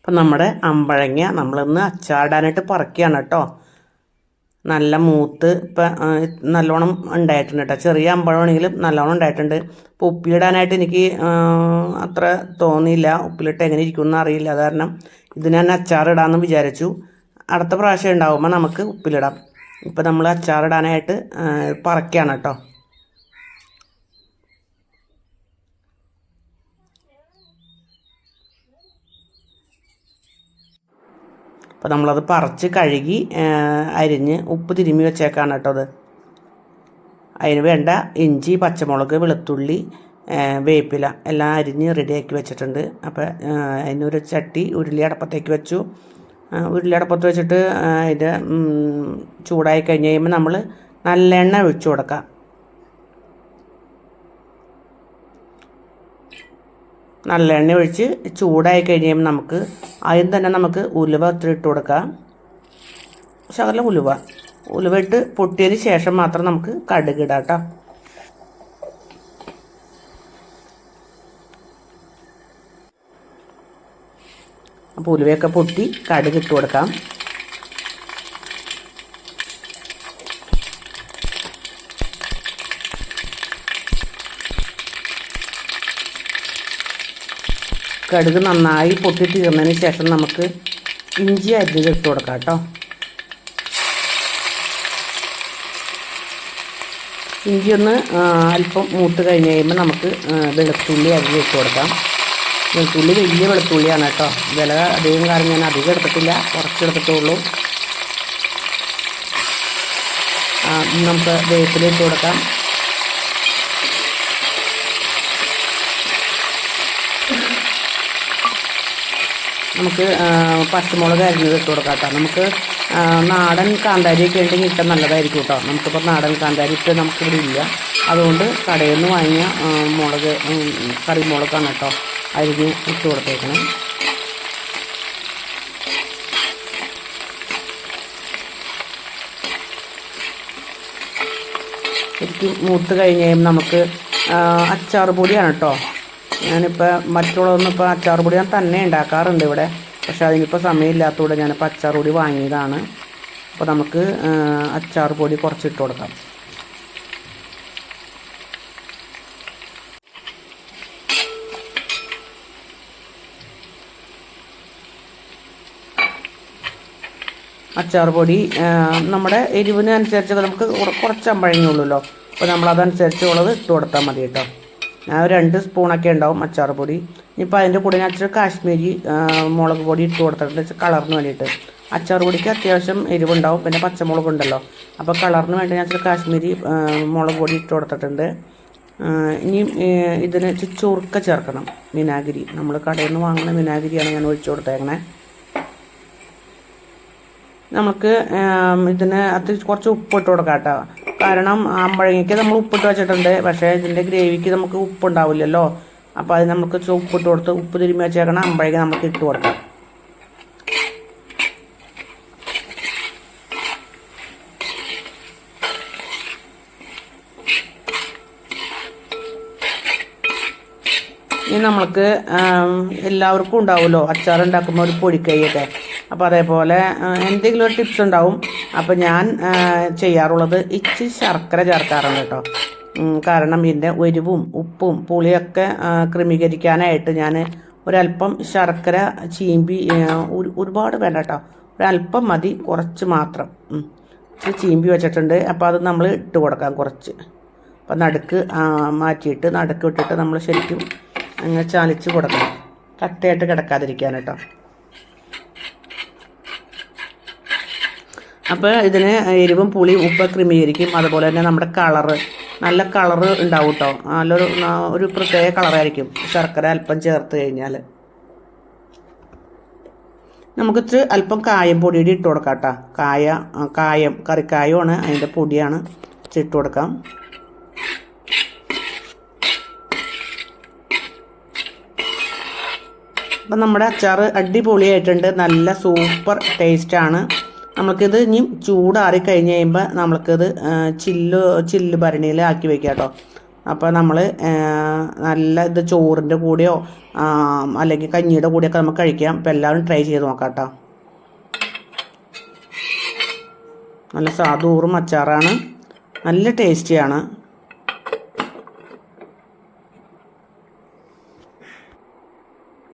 അപ്പം നമ്മുടെ അമ്പഴങ്ങ നമ്മളിന്ന് അച്ചാടാനായിട്ട് പറക്കുകയാണ് കേട്ടോ. നല്ല മൂത്ത് ഇപ്പം നല്ലോണം ഉണ്ടായിട്ടുണ്ട് കേട്ടോ. ചെറിയ അമ്പഴമാണെങ്കിലും നല്ലോണം ഉണ്ടായിട്ടുണ്ട്. ഇപ്പോൾ ഉപ്പിലിടാനായിട്ട് എനിക്ക് അത്ര തോന്നിയില്ല. ഉപ്പിലിട്ട് എങ്ങനെ ഇരിക്കുമെന്ന് അറിയില്ല. അത് കാരണം ഇത് ഞാൻ അച്ചാറിടാമെന്ന് വിചാരിച്ചു. അടുത്ത പ്രാവശ്യം ഉണ്ടാകുമ്പോൾ നമുക്ക് ഉപ്പിലിടാം. ഇപ്പം നമ്മൾ അച്ചാറിടാനായിട്ട് പറിക്കുകയാണ് കേട്ടോ. അപ്പോൾ നമ്മളത് പറിച്ച് കഴുകി അരിഞ്ഞ് ഉപ്പ് തിരുമ്മി വെച്ചേക്കാണ് കേട്ടോ അത്. അതിന് വേണ്ട ഇഞ്ചി പച്ചമുളക് വെളുത്തുള്ളി വേപ്പില എല്ലാം അരിഞ്ഞ് റെഡിയാക്കി വെച്ചിട്ടുണ്ട്. അപ്പോൾ അതിനൊരു ചട്ടി ഉരുളി അടപ്പത്തേക്ക് വെച്ചു. ഉരുളി അടപ്പത്ത് വെച്ചിട്ട് അതിന്റെ ചൂടായി കഴിഞ്ഞ് കഴിയുമ്പോൾ നമ്മൾ നല്ലെണ്ണ ഒഴിച്ചു കൊടുക്കാം. നല്ലെണ്ണ ഒഴിച്ച് ചൂടായി കഴിയുമ്പോൾ നമുക്ക് ആദ്യം തന്നെ നമുക്ക് ഉലുവ ഇട്ട് കൊടുക്കാം. ശകലം ഉലുവ. ഉലുവ ഇട്ട് പൊട്ടിയതിന് ശേഷം മാത്രം നമുക്ക് കടുക് ഇടാം കേട്ടോ. അപ്പോൾ ഉലുവയൊക്കെ പൊട്ടി കടുകിട്ട് കൊടുക്കാം. കടുക് നന്നായി പൊട്ടി തീർന്നതിന് ശേഷം നമുക്ക് ഇഞ്ചി അരിഞ്ഞത് ഇട്ട് കൊടുക്കാം കേട്ടോ. ഇഞ്ചി ഒന്ന് അല്പം മൂത്ത് കഴിഞ്ഞ് കഴിയുമ്പോൾ നമുക്ക് വെളുത്തുള്ളി അരിഞ്ഞ് ഇട്ട് കൊടുക്കാം. വെളുത്തുള്ളി വലിയ വെളുത്തുള്ളിയാണ് കേട്ടോ. വില അധികം കാലം ഞാൻ അധികം എടുത്തിട്ടില്ല. കുറച്ചെടുത്തിട്ടുള്ളൂ നമുക്ക് വേപ്പിലിട്ട് കൊടുക്കാം. നമുക്ക് പച്ചമുളക് അരിഞ്ഞത് ഇട്ട് കൊടുക്കാം കേട്ടോ. നമുക്ക് നാടൻ കാന്താരിയൊക്കെ ഉണ്ടെങ്കിൽ ഇട്ട നല്ലതായിരിക്കും കേട്ടോ. നമുക്കിപ്പോൾ നാടൻ കാന്താരി ഇട്ട് നമുക്കിവിടെ ഇല്ല. അതുകൊണ്ട് കടയിൽ നിന്ന് വാങ്ങിയ മുളക് കറിമുളകാണ് കേട്ടോ അരിഞ്ഞ് ഇട്ട് കൊടുത്തേക്കണം. ശരിക്കും മൂത്ത് കഴിഞ്ഞ് നമുക്ക് അച്ചാർ പൊടിയാണ് കേട്ടോ. ഞാനിപ്പോൾ മറ്റുള്ളതൊന്നും ഇപ്പോൾ അച്ചാർ പൊടി ഞാൻ തന്നെ ഉണ്ടാക്കാറുണ്ട് ഇവിടെ. പക്ഷെ അതിനിപ്പോൾ സമയമില്ലാത്തതുകൊണ്ട് ഞാനിപ്പോൾ അച്ചാർ പൊടി വാങ്ങിയതാണ്. അപ്പോൾ നമുക്ക് അച്ചാർ പൊടി കുറച്ചിട്ട് കൊടുക്കാം. അച്ചാർ പൊടി നമ്മുടെ എരിവിനനുസരിച്ച് നമുക്ക് കുറ- കുറച്ച് അമ്പഴങ്ങുള്ളൂല്ലോ അപ്പോൾ നമ്മളതനുസരിച്ചുള്ളത് ഇട്ട് കൊടുത്താൽ മതി കേട്ടോ ഒരു രണ്ട് സ്പൂണൊക്കെ ഉണ്ടാവും അച്ചാർ പൊടി. ഇനിയിപ്പോൾ അതിന്റെ കൂടെ ഞാൻ ഇച്ചിരി കാശ്മീരി ആ, മുളക് പൊടി ഇട്ട് കൊടുത്തിട്ടുണ്ട് കളറിന് വേണ്ടിയിട്ട്. അച്ചാർ പൊടിക്ക് അത്യാവശ്യം എരിവുണ്ടാവും പിന്നെ പച്ചമുളക് ഉണ്ടല്ലോ. അപ്പോൾ കളറിന് വേണ്ടി ഞാൻ ഇച്ചിരി കാശ്മീരി ആ, മുളക് പൊടി ഇട്ട് കൊടുത്തിട്ടുണ്ട്. ആ, ഇനി ഇതിന് ചുറുക്ക ചേർക്കണം വിനാഗിരി. നമ്മൾ കടയിൽ നിന്ന് വാങ്ങുന്ന വിനാഗിരിയാണ് ഞാൻ ഒഴിച്ചു കൊടുത്തേക്കണേ. നമുക്ക് ആം, ഇതിന് അത് കുറച്ച് ഉപ്പിട്ട് കൊടുക്കാം കേട്ടോ. കാരണം ആമ്പഴങ്ങയ്ക്ക് നമ്മൾ ഉപ്പിട്ട് വെച്ചിട്ടുണ്ട്. പക്ഷേ ഇതിന്റെ ഗ്രേവിക്ക് നമുക്ക് ഉപ്പുണ്ടാവില്ലല്ലോ. അപ്പോൾ അത് നമുക്ക് ഉപ്പിട്ട് കൊടുത്ത് ഉപ്പ് തിരുമ്മി വെച്ചേക്കണം അമ്പഴങ്ങ നമുക്ക് ഇട്ട് കൊടുക്കാം. ഇനി നമ്മൾക്ക് എല്ലാവർക്കും ഉണ്ടാവുമല്ലോ. അച്ചാർ ഒരു പൊടിക്കൈയൊക്കെ. അപ്പോൾ അതേപോലെ എന്തെങ്കിലും ഒരു ടിപ്സ് ഉണ്ടാവും. അപ്പോൾ ഞാൻ ചെയ്യാറുള്ളത് ഇച്ചി ശർക്കര ചേർക്കാറുണ്ട് കേട്ടോ. കാരണം ഇതിന്റെ എരിവും ഉപ്പും പുളിയൊക്കെ ക്രമീകരിക്കാനായിട്ട് ഞാൻ ഒരല്പം ശർക്കര ചീമ്പി ഒരു- ഒരുപാട് വേണ്ട കേട്ടോ. ഒരല്പം മതി കുറച്ച് മാത്രം. ചീമ്പി വെച്ചിട്ടുണ്ട്. അപ്പോൾ അത് നമ്മൾ ഇട്ട് കൊടുക്കാം കുറച്ച്. അപ്പം നടുക്ക് മാറ്റിയിട്ട് നടുക്ക് ഇട്ടിട്ട് നമ്മൾ ശരിക്കും അങ്ങനെ ചാലിച്ച് കൊടുക്കണം. കട്ടയായിട്ട് കിടക്കാതിരിക്കാൻ കേട്ടോ. അപ്പോൾ ഇതിന് എരിവും പുളിയും ഉപ്പ് ക്രമീകരിക്കും. അതുപോലെ തന്നെ നമ്മുടെ കളറ് നല്ല കളറ് ഉണ്ടാവും കേട്ടോ നല്ലൊരു ഒരു പ്രത്യേക കളറായിരിക്കും ശർക്കര അല്പം ചേർത്ത് കഴിഞ്ഞാൽ നമുക്ക് അല്പം കായം പൊടിയുടെ ഇട്ട് കൊടുക്കാം കേട്ടോ കായ കായം കറിക്കായമാണ് അതിന്റെ പൊടിയാണ് ഇട്ട് കൊടുക്കാം. അപ്പം നമ്മുടെ അച്ചാർ അടിപൊളിയായിട്ടുണ്ട്. നല്ല സൂപ്പർ ടേസ്റ്റാണ്. നമുക്കിത് ഇനി ചൂടാറി കഴിഞ്ഞ് കഴിയുമ്പോൾ നമുക്കിത് ചില്ല് ചില്ല് ഭരണിയിൽ ആക്കി വെക്കാം കേട്ടോ. അപ്പോൾ നമ്മൾ നല്ല ഇത് ചോറിന്റെ കൂടെയോ അല്ലെങ്കിൽ കഞ്ഞിയുടെ കൂടെയൊക്കെ നമുക്ക് കഴിക്കാം. അപ്പോൾ എല്ലാവരും ട്രൈ ചെയ്ത് നോക്കാം കേട്ടോ. നല്ല സാധൂറും അച്ചാറാണ്. നല്ല ടേസ്റ്റിയാണ്.